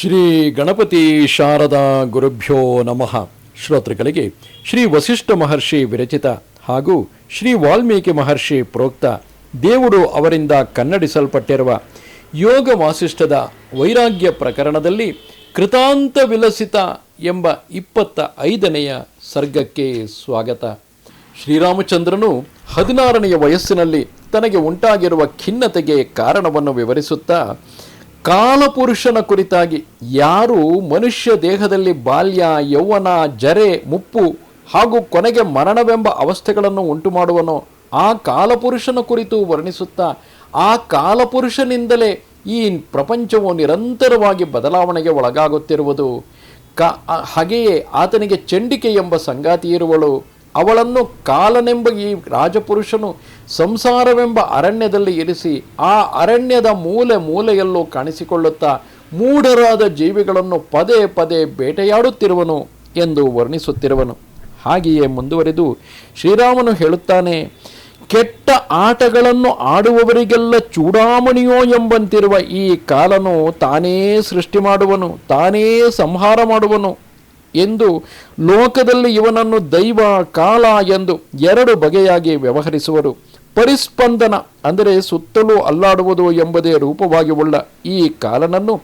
ಶ್ರೀ ಗಣಪತಿ ಶಾರದಾ ಗುರುಭ್ಯೋ ನಮಃ. ಶ್ರೋತೃಗಳಿಗೆ ಶ್ರೀ ವಸಿಷ್ಠ ಮಹರ್ಷಿ ವಿರಚಿತ ಹಾಗೂ ಶ್ರೀ ವಾಲ್ಮೀಕಿ ಮಹರ್ಷಿ ಪ್ರೋಕ್ತ ದೇವರು ಅವರಿಂದ ಕನ್ನಡಿಸಲ್ಪಟ್ಟಿರುವ ಯೋಗ ವಾಸಿಷ್ಠದ ವೈರಾಗ್ಯ ಪ್ರಕರಣದಲ್ಲಿ ಕೃತಾಂತ ವಿಲಸಿತ ಎಂಬ ಇಪ್ಪತ್ತ ಐದನೆಯ ಸರ್ಗಕ್ಕೆ ಸ್ವಾಗತ. ಶ್ರೀರಾಮಚಂದ್ರನು ಹದಿನಾರನೆಯ ವಯಸ್ಸಿನಲ್ಲಿ ತನಗೆ ಉಂಟಾಗಿರುವ ಖಿನ್ನತೆಗೆ ಕಾರಣವನ್ನು ವಿವರಿಸುತ್ತಾ ಕಾಲಪುರುಷನ ಕುರಿತಾಗಿ ಯಾರು ಮನುಷ್ಯ ದೇಹದಲ್ಲಿ ಬಾಲ್ಯ, ಯೌವನ, ಜರೆ, ಮುಪ್ಪು ಹಾಗೂ ಕೊನೆಗೆ ಮರಣವೆಂಬ ಅವಸ್ಥೆಗಳನ್ನು ಉಂಟು ಮಾಡುವನೋ ಆ ಕಾಲಪುರುಷನ ಕುರಿತು ವರ್ಣಿಸುತ್ತಾ ಆ ಕಾಲಪುರುಷನಿಂದಲೇ ಈ ಪ್ರಪಂಚವು ನಿರಂತರವಾಗಿ ಬದಲಾವಣೆಗೆ ಒಳಗಾಗುತ್ತಿರುವುದು. ಕ ಹಾಗೆಯೇ ಆತನಿಗೆ ಚಂಡಿಕೆ ಎಂಬ ಸಂಗಾತಿ ಇರುವಳು ಅವಳನ್ನು ಕಾಲನೆಂಬ ಈ ರಾಜಪುರುಷನು ಸಂಸಾರವೆಂಬ ಅರಣ್ಯದಲ್ಲಿ ಇರಿಸಿ ಆ ಅರಣ್ಯದ ಮೂಲೆ ಮೂಲೆಯಲ್ಲೂ ಕಾಣಿಸಿಕೊಳ್ಳುತ್ತಾ ಮೂಢರಾದ ಜೀವಿಗಳನ್ನು ಪದೇ ಪದೇ ಬೇಟೆಯಾಡುತ್ತಿರುವನು ಎಂದು ವರ್ಣಿಸುತ್ತಿರುವನು. ಹಾಗೆಯೇ ಮುಂದುವರೆದು ಶ್ರೀರಾಮನು ಹೇಳುತ್ತಾನೆ, ಕೆಟ್ಟ ಆಟಗಳನ್ನು ಆಡುವವರಿಗೆಲ್ಲ ಚೂಡಾಮಣಿಯೋ ಎಂಬಂತಿರುವ ಈ ಕಾಲನು ತಾನೇ ಸೃಷ್ಟಿ ಮಾಡುವನು, ತಾನೇ ಸಂಹಾರ ಮಾಡುವನು. ಎಂದು ಲೋಕದಲ್ಲಿ ಇವನನ್ನು ದೈವ ಕಾಲ ಎಂದು ಎರಡು ಬಗೆಯಾಗಿ ವ್ಯವಹರಿಸುವರು. ಪರಿಸ್ಪಂದನ ಅಂದರೆ ಸುತ್ತಲೂ ಅಲ್ಲಾಡುವುದು ಎಂಬುದೇ ರೂಪವಾಗಿ ಉಳ್ಳ ಈ ಕಾಲನನ್ನು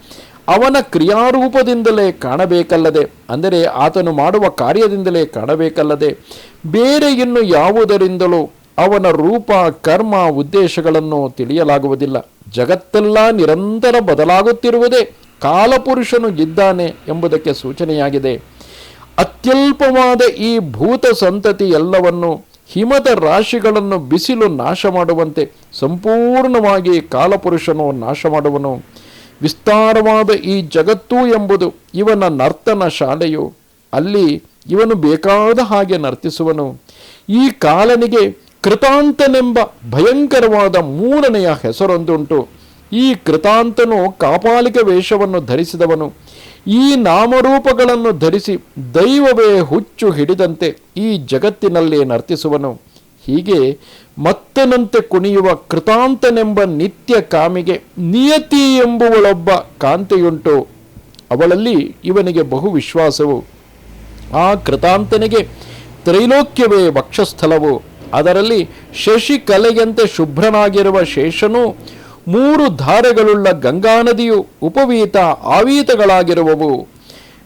ಅವನ ಕ್ರಿಯಾರೂಪದಿಂದಲೇ ಕಾಣಬೇಕಲ್ಲದೆ, ಅಂದರೆ ಆತನು ಮಾಡುವ ಕಾರ್ಯದಿಂದಲೇ ಕಾಣಬೇಕಲ್ಲದೆ, ಬೇರೆ ಇನ್ನು ಯಾವುದರಿಂದಲೂ ಅವನ ರೂಪ, ಕರ್ಮ, ಉದ್ದೇಶಗಳನ್ನು ತಿಳಿಯಲಾಗುವುದಿಲ್ಲ. ಜಗತ್ತೆಲ್ಲ ನಿರಂತರ ಬದಲಾಗುತ್ತಿರುವುದೇ ಕಾಲಪುರುಷನು ಇದ್ದಾನೆ ಎಂಬುದಕ್ಕೆ ಸೂಚನೆಯಾಗಿದೆ. ಅತ್ಯಲ್ಪವಾದ ಈ ಭೂತ ಸಂತತಿ ಎಲ್ಲವನ್ನು ಹಿಮದ ರಾಶಿಗಳನ್ನು ಬಿಸಿಲು ನಾಶ ಮಾಡುವಂತೆ ಸಂಪೂರ್ಣವಾಗಿ ಕಾಲಪುರುಷನು ನಾಶ ಮಾಡುವನು. ವಿಸ್ತಾರವಾದ ಈ ಜಗತ್ತು ಎಂಬುದು ಇವನ ನರ್ತನ ಶಾಲೆಯು. ಅಲ್ಲಿ ಇವನು ಬೇಕಾದ ಹಾಗೆ ನರ್ತಿಸುವನು. ಈ ಕಾಲನಿಗೆ ಕೃತಾಂತನೆಂಬ ಭಯಂಕರವಾದ ಮೂರನೆಯ ಹೆಸರೊಂದುಂಟು. ಈ ಕೃತಾಂತನು ಕಾಪಾಲಿಕ ವೇಷವನ್ನು ಧರಿಸಿದವನು. ಈ ನಾಮರೂಪಗಳನ್ನು ಧರಿಸಿ ದೈವವೇ ಹುಚ್ಚು ಹಿಡಿದಂತೆ ಈ ಜಗತ್ತಿನಲ್ಲಿ ನರ್ತಿಸುವನು. ಹೀಗೆ ಮತ್ತನಂತೆ ಕುಣಿಯುವ ಕೃತಾಂತನೆಂಬ ನಿತ್ಯ ಕಾಮಿಗೆ ನಿಯತಿ ಎಂಬುವಳೊಬ್ಬ ಕಾಂತೆಯುಂಟು. ಅವಳಲ್ಲಿ ಇವನಿಗೆ ಬಹು ವಿಶ್ವಾಸವು. ಆ ಕೃತಾಂತನಿಗೆ ತ್ರೈಲೋಕ್ಯವೇ ವಕ್ಷಸ್ಥಲವು ಅದರಲ್ಲಿ ಶಶಿ ಕಲೆಯಂತೆ ಶುಭ್ರನಾಗಿರುವ ಶೇಷನು ಮೂರು ಧಾರೆಗಳುಳ್ಳ ಗಂಗಾ ನದಿಯು ಉಪವೀತ ಆವೀತಗಳಾಗಿರುವವು.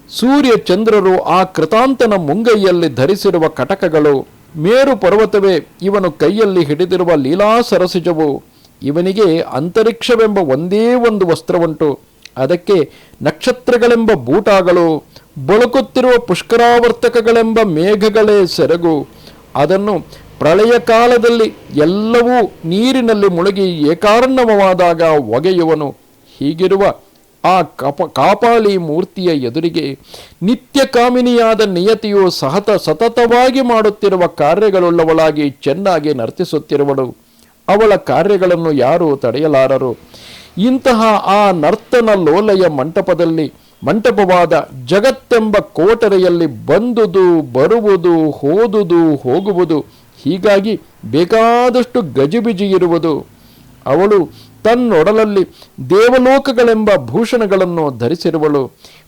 ಸೂರ್ಯ ಚಂದ್ರರು ಆ ಕೃತಾಂತನ ಮುಂಗೈಯಲ್ಲಿ ಧರಿಸಿರುವ ಕಟಕಗಳು, ಮೇರು ಪರ್ವತವೇ ಇವನು ಕೈಯಲ್ಲಿ ಹಿಡಿದಿರುವ ಲೀಲಾ ಸರಸಿಜವು ಇವನಿಗೆ ಅಂತರಿಕ್ಷವೆಂಬ ಒಂದೇ ಒಂದು ವಸ್ತ್ರವುಂಟು. ಅದಕ್ಕೆ ನಕ್ಷತ್ರಗಳೆಂಬ ಬೂಟಾಗಳು, ಬಳುಕುತ್ತಿರುವ ಪುಷ್ಕರಾವರ್ತಕಗಳೆಂಬ ಮೇಘಗಳೇ ಸೆರಗು. ಅದನ್ನು ಪ್ರಳಯ ಕಾಲದಲ್ಲಿ ಎಲ್ಲವೂ ನೀರಿನಲ್ಲಿ ಮುಳುಗಿ ಏಕಾರಣವಾದಾಗ ಒಗೆಯುವನು. ಹೀಗಿರುವ ಆ ಕಪ, ಕಾಪಾಲಿ ಮೂರ್ತಿಯ ಎದುರಿಗೆ ನಿತ್ಯ ಕಾಮಿನಿಯಾದ ನಿಯತಿಯು ಸಹತ, ಸತತವಾಗಿ ಮಾಡುತ್ತಿರುವ ಕಾರ್ಯಗಳುಳ್ಳವಳಾಗಿ ಚೆನ್ನಾಗಿ ನರ್ತಿಸುತ್ತಿರುವಳು. ಅವಳ ಕಾರ್ಯಗಳನ್ನು ಯಾರೂ ತಡೆಯಲಾರರು. ಇಂತಹ ಆ ನರ್ತನ ಲೋಲೆಯ ಮಂಟಪದಲ್ಲಿ, ಮಂಟಪವಾದ ಜಗತ್ತೆಂಬ ಕೋಟರೆಯಲ್ಲಿ ಬಂದುದು, ಬರುವುದು, ಹೋದುದು, ಹೋಗುವುದು, ಹೀಗಾಗಿ ಬೇಕಾದಷ್ಟು ಗಜಿಬಿಜಿ ಇರುವುದು. ಅವಳು ತನ್ನೊಡಲಲ್ಲಿ ದೇವಲೋಕಗಳೆಂಬ ಭೂಷಣಗಳನ್ನು ಧರಿಸಿರುವಳು.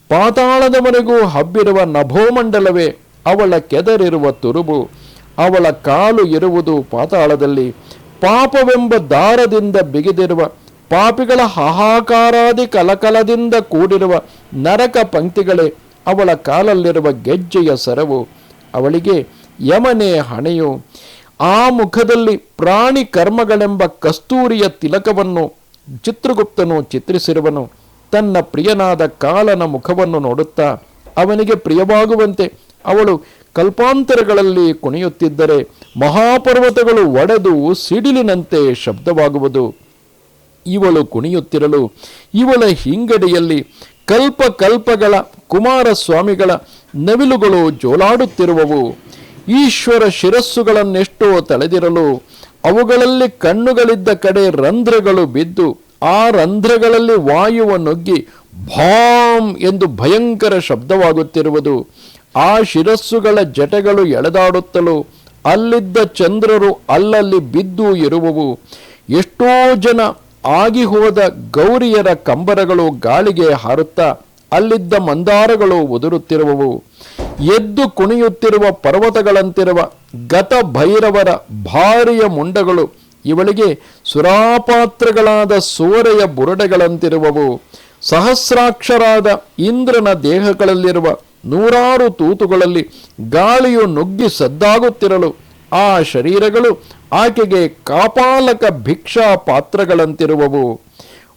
ಪಾತಾಳದವರೆಗೂ ಹಬ್ಬಿರುವ ನಭೋಮಂಡಲವೇ ಅವಳ ಕೆದರಿರುವ ತುರುಬು. ಅವಳ ಕಾಲು ಇರುವುದು ಪಾತಾಳದಲ್ಲಿ. ಪಾಪವೆಂಬ ದಾರದಿಂದ ಬಿಗಿದಿರುವ, ಪಾಪಿಗಳ ಹಾಹಾಕಾರಾದಿ ಕಲಕಲದಿಂದ ಕೂಡಿರುವ ನರಕ ಪಂಕ್ತಿಗಳೇ ಅವಳ ಕಾಲಲ್ಲಿರುವ ಗೆಜ್ಜೆಯ ಸರವು ಅವಳಿಗೆ ಯಮನೆ ಹಣೆಯು, ಆ ಮುಖದಲ್ಲಿ ಪ್ರಾಣಿ ಕರ್ಮಗಳೆಂಬ ಕಸ್ತೂರಿಯ ತಿಲಕವನ್ನು ಚಿತ್ರಗುಪ್ತನು ಚಿತ್ರಿಸಿರುವನು. ತನ್ನ ಪ್ರಿಯನಾದ ಕಾಲನ ಮುಖವನ್ನು ನೋಡುತ್ತಾ ಅವನಿಗೆ ಪ್ರಿಯವಾಗುವಂತೆ ಅವಳು ಕಲ್ಪಾಂತರಗಳಲ್ಲಿ ಕುಣಿಯುತ್ತಿದ್ದರೆ ಮಹಾಪರ್ವತಗಳು ಒಡೆದು ಸಿಡಿಲಿನಂತೆ ಶಬ್ದವಾಗುವುದು. ಇವಳು ಕುಣಿಯುತ್ತಿರಲು ಇವಳ ಹಿಂಗಡಿಯಲ್ಲಿ ಕಲ್ಪ ಕಲ್ಪಗಳ ಕುಮಾರಸ್ವಾಮಿಗಳ ನವಿಲುಗಳು ಜೋಲಾಡುತ್ತಿರುವವು. ಈಶ್ವರ ಶಿರಸ್ಸುಗಳನ್ನೆಷ್ಟೋ ತಳೆದಿರಲು ಅವುಗಳಲ್ಲಿ ಕಣ್ಣುಗಳಿದ್ದ ಕಡೆ ರಂಧ್ರಗಳು ಬಿದ್ದು ಆ ರಂಧ್ರಗಳಲ್ಲಿ ವಾಯುವ ನುಗ್ಗಿ ಭಾಮ್ ಎಂದು ಭಯಂಕರ ಶಬ್ದವಾಗುತ್ತಿರುವುದು. ಆ ಶಿರಸ್ಸುಗಳ ಜಟೆಗಳು ಎಳೆದಾಡುತ್ತಲೂ ಅಲ್ಲಿದ್ದ ಚಂದ್ರರು ಅಲ್ಲಲ್ಲಿ ಬಿದ್ದು ಇರುವವು. ಎಷ್ಟೋ ಜನ ಆಗಿ ಹೋದ ಗೌರಿಯರ ಕಂಬರಗಳು ಗಾಳಿಗೆ ಹಾರುತ್ತಾ ಅಲ್ಲಿದ್ದ ಮಂದಾರಗಳು ಉದುರುತ್ತಿರುವವು. ಎದ್ದು ಕುಣಿಯುತ್ತಿರುವ ಪರ್ವತಗಳಂತಿರುವ ಗತ ಭೈರವರ ಭಾರಿಯ ಮುಂಡಗಳು ಇವಳಿಗೆ ಸುರಾಪಾತ್ರಗಳಾದ ಸೋರೆಯ ಬುರಡೆಗಳಂತಿರುವವು. ಸಹಸ್ರಾಕ್ಷರಾದ ಇಂದ್ರನ ದೇಹಗಳಲ್ಲಿರುವ ನೂರಾರು ತೂತುಗಳಲ್ಲಿ ಗಾಳಿಯು ನುಗ್ಗಿ ಸದ್ದಾಗುತ್ತಿರಲು ಆ ಶರೀರಗಳು ಆಕೆಗೆ ಕಾಪಾಲಕ ಭಿಕ್ಷಾ ಪಾತ್ರಗಳಂತಿರುವವು.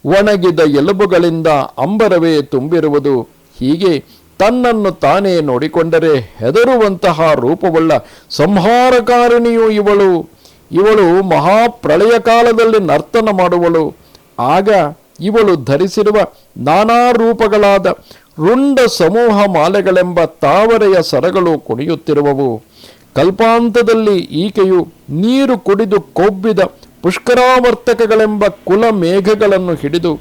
ಒಣಗಿದ ಎಲುಬುಗಳಿಂದ ಅಂಬರವೇ ತುಂಬಿರುವುದು. ಹೀಗೆ ತನ್ನನ್ನು ತಾನೇ ನೋಡಿಕೊಂಡರೆ ಹೆದರುವಂತಹ ರೂಪವುಳ್ಳ ಸಂಹಾರಕಾರಿಣಿಯು ಇವಳು. ಇವಳು ಮಹಾಪ್ರಳಯ ಕಾಲದಲ್ಲಿ ನರ್ತನ ಮಾಡುವಳು. ಆಗ ಇವಳು ಧರಿಸಿರುವ ನಾನಾ ರೂಪಗಳಾದ ರುಂಡ ಸಮೂಹ ಮಾಲೆಗಳೆಂಬ ತಾವರೆಯ ಸರಗಳು ಕುಣಿಯುತ್ತಿರುವವು. ಕಲ್ಪಾಂತದಲ್ಲಿ ಈಕೆಯು ನೀರು ಕುಡಿದು ಕೊಬ್ಬಿದ ಪುಷ್ಕರಾವರ್ತಕಗಳೆಂಬ ಕುಲ ಮೇಘಗಳನ್ನು ಹಿಡಿದು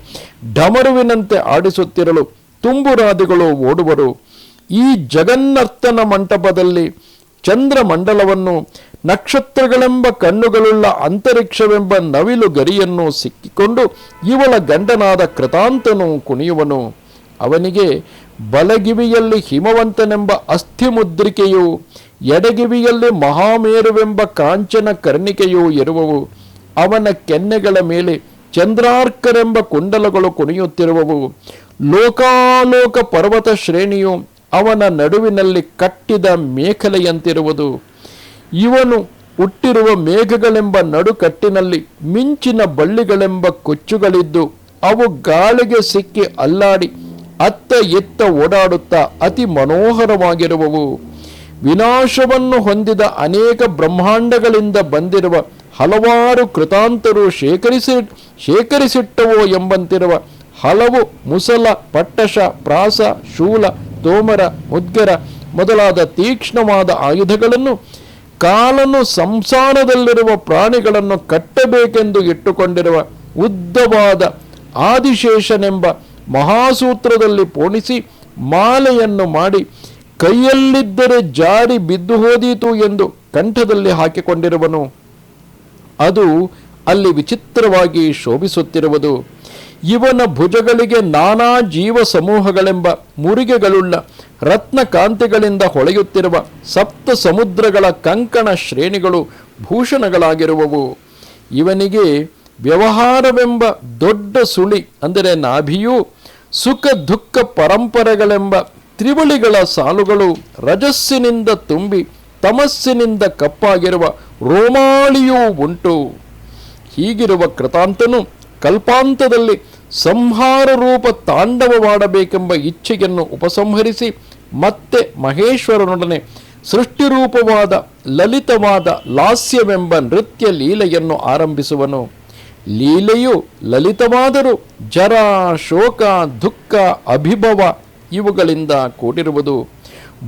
ಡಮರುವಿನಂತೆ ಆಡಿಸುತ್ತಿರಲು ತುಂಬುರಾದಿಗಳು ಓಡುವರು. ಈ ಜಗನ್ನರ್ತನ ಮಂಟಪದಲ್ಲಿ ಚಂದ್ರಮಂಡಲವನ್ನು ನಕ್ಷತ್ರಗಳೆಂಬ ಕಣ್ಣುಗಳುಳ್ಳ ಅಂತರಿಕ್ಷವೆಂಬ ನವಿಲು ಗರಿಯನ್ನು ಸಿಕ್ಕಿಕೊಂಡು ಇವಳ ಗಂಡನಾದ ಕೃತಾಂತನು ಕುಣಿಯುವನು. ಅವನಿಗೆ ಬಲಗಿವಿಯಲ್ಲಿ ಹಿಮವಂತನೆಂಬ ಅಸ್ಥಿಮುದ್ರಿಕೆಯು, ಎಡಗಿವಿಯಲ್ಲಿ ಮಹಾಮೇರುವೆಂಬ ಕಾಂಚನ ಕರ್ಣಿಕೆಯೂ ಇರುವವು. ಅವನ ಕೆನ್ನೆಗಳ ಮೇಲೆ ಚಂದ್ರಾರ್ಕರೆಂಬ ಕುಂಡಲಗಳು ಕುಣಿಯುತ್ತಿರುವವು. ಲೋಕಾಲೋಕ ಪರ್ವತ ಶ್ರೇಣಿಯು ಅವನ ನಡುವಿನಲ್ಲಿ ಕಟ್ಟಿದ ಮೇಖಲೆಯಂತಿರುವುದು. ಇವನು ಹುಟ್ಟಿರುವ ಮೇಘಗಳೆಂಬ ನಡುಕಟ್ಟಿನಲ್ಲಿ ಮಿಂಚಿನ ಬಳ್ಳಿಗಳೆಂಬ ಕೊಚ್ಚುಗಳಿದ್ದು ಅವು ಗಾಳಿಗೆ ಸಿಕ್ಕಿ ಅಲ್ಲಾಡಿ ಅತ್ತ ಎತ್ತ ಓಡಾಡುತ್ತಾ ಅತಿ ಮನೋಹರವಾಗಿರುವವು. ವಿನಾಶವನ್ನು ಹೊಂದಿದ ಅನೇಕ ಬ್ರಹ್ಮಾಂಡಗಳಿಂದ ಬಂದಿರುವ ಹಲವಾರು ಕೃತಾಂತರು ಶೇಖರಿಸಿ, ಶೇಖರಿಸಿಟ್ಟವೋ ಎಂಬಂತಿರುವ ಹಲವು ಮುಸಲ, ಪಟ್ಟಶ, ಪ್ರಾಸ, ಶೂಲ, ತೋಮರ, ಮುದ್ಗರ ಮೊದಲಾದ ತೀಕ್ಷ್ಣವಾದ ಆಯುಧಗಳನ್ನು ಕಾಲನು ಸಂಸಾರದಲ್ಲಿರುವ ಪ್ರಾಣಿಗಳನ್ನು ಕಟ್ಟಬೇಕೆಂದು ಇಟ್ಟುಕೊಂಡಿರುವ ಉದ್ದವಾದ ಆದಿಶೇಷನೆಂಬ ಮಹಾಸೂತ್ರದಲ್ಲಿ ಪೋಣಿಸಿ ಮಾಲೆಯನ್ನು ಮಾಡಿ ಕೈಯಲ್ಲಿದ್ದರೆ ಜಾರಿ ಬಿದ್ದು ಹೋದೀತು ಎಂದು ಕಂಠದಲ್ಲಿ ಹಾಕಿಕೊಂಡಿರುವನು. ಅದು ಅಲ್ಲಿ ವಿಚಿತ್ರವಾಗಿ ಶೋಭಿಸುತ್ತಿರುವುದು. ಇವನ ಭುಜಗಳಿಗೆ ನಾನಾ ಜೀವ ಸಮೂಹಗಳೆಂಬ ಮುರಿಗೆಗಳುಳ್ಳ ರತ್ನ ಕಾಂತಿಗಳಿಂದ ಹೊಳೆಯುತ್ತಿರುವ ಸಪ್ತ ಸಮುದ್ರಗಳ ಕಂಕಣ ಶ್ರೇಣಿಗಳು ಭೂಷಣಗಳಾಗಿರುವವು. ಇವನಿಗೆ ವ್ಯವಹಾರವೆಂಬ ದೊಡ್ಡ ಸುಳಿ ಅಂದರೆ ನಾಭಿಯು, ಸುಖ ದುಃಖ ಪರಂಪರೆಗಳೆಂಬ ತ್ರಿವಳಿಗಳ ಸಾಲುಗಳು ರಜಸ್ಸಿನಿಂದ ತುಂಬಿ ತಮಸ್ಸಿನಿಂದ ಕಪ್ಪಾಗಿರುವ ರೋಮಾಳಿಯೂ ಉಂಟು. ಹೀಗಿರುವ ಕೃತಾಂತನು ಕಲ್ಪಾಂತದಲ್ಲಿ ಸಂಹಾರ ರೂಪ ತಾಂಡವವಾಡಬೇಕೆಂಬ ಇಚ್ಛೆಯನ್ನು ಉಪಸಂಹರಿಸಿ ಮತ್ತೆ ಮಹೇಶ್ವರನೊಡನೆ ಸೃಷ್ಟಿರೂಪವಾದ ಲಲಿತವಾದ ಲಾಸ್ಯವೆಂಬ ನೃತ್ಯ ಲೀಲೆಯನ್ನು ಆರಂಭಿಸುವನು. ಲೀಲೆಯು ಲಲಿತವಾದರೂ ಜರ ಶೋಕ ದುಃಖ ಅಭಿಭವ ಇವುಗಳಿಂದ ಕೂಡಿರುವುದು.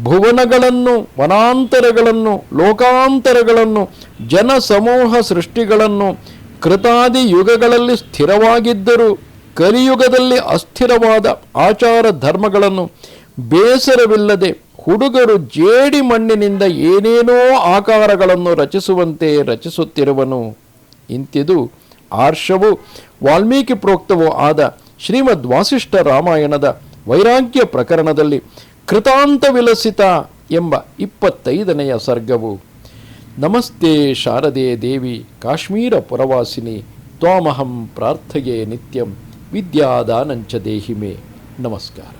ಭುವನಗಳನ್ನು, ವನಾಂತರಗಳನ್ನು, ಲೋಕಾಂತರಗಳನ್ನು, ಜನಸಮೂಹ ಸೃಷ್ಟಿಗಳನ್ನು ಕೃತಾದಿ ಯುಗಗಳಲ್ಲಿ ಸ್ಥಿರವಾಗಿದ್ದರೂ ಕಲಿಯುಗದಲ್ಲಿ ಅಸ್ಥಿರವಾದ ಆಚಾರ ಧರ್ಮಗಳನ್ನು ಬೇಸರವಿಲ್ಲದೆ ಹುಡುಗರು ಜೇಡಿ ಮಣ್ಣಿನಿಂದ ಏನೇನೋ ಆಕಾರಗಳನ್ನು ರಚಿಸುವಂತೆ ರಚಿಸುತ್ತಿರುವನು. ಇಂತಿದು ಆರ್ಷವು ವಾಲ್ಮೀಕಿ ಪ್ರೋಕ್ತವೂ ಆದ ಶ್ರೀಮದ್ ವಾಸಿಷ್ಠ ರಾಮಾಯಣದ ವೈರಾಗ್ಯ ಪ್ರಕರಣದಲ್ಲಿ ಕೃತಾಂತ ವಿಲಸಿತ ಎಂಬ ಇಪ್ಪತ್ತೈದನೆಯ ಸರ್ಗವು, ನಮಸ್ತೆ ಶಾರದೆ ದೇವಿ ಕಾಶ್ಮೀರ ಪುರವಾಸಿನಿ, ತ್ವಾಮಹಂ ಪ್ರಾರ್ಥೆಯೇ ನಿತ್ಯಂ ವಿದ್ಯಾದಾನಂಚ ದೇಹಿಮೆ. ನಮಸ್ಕಾರ.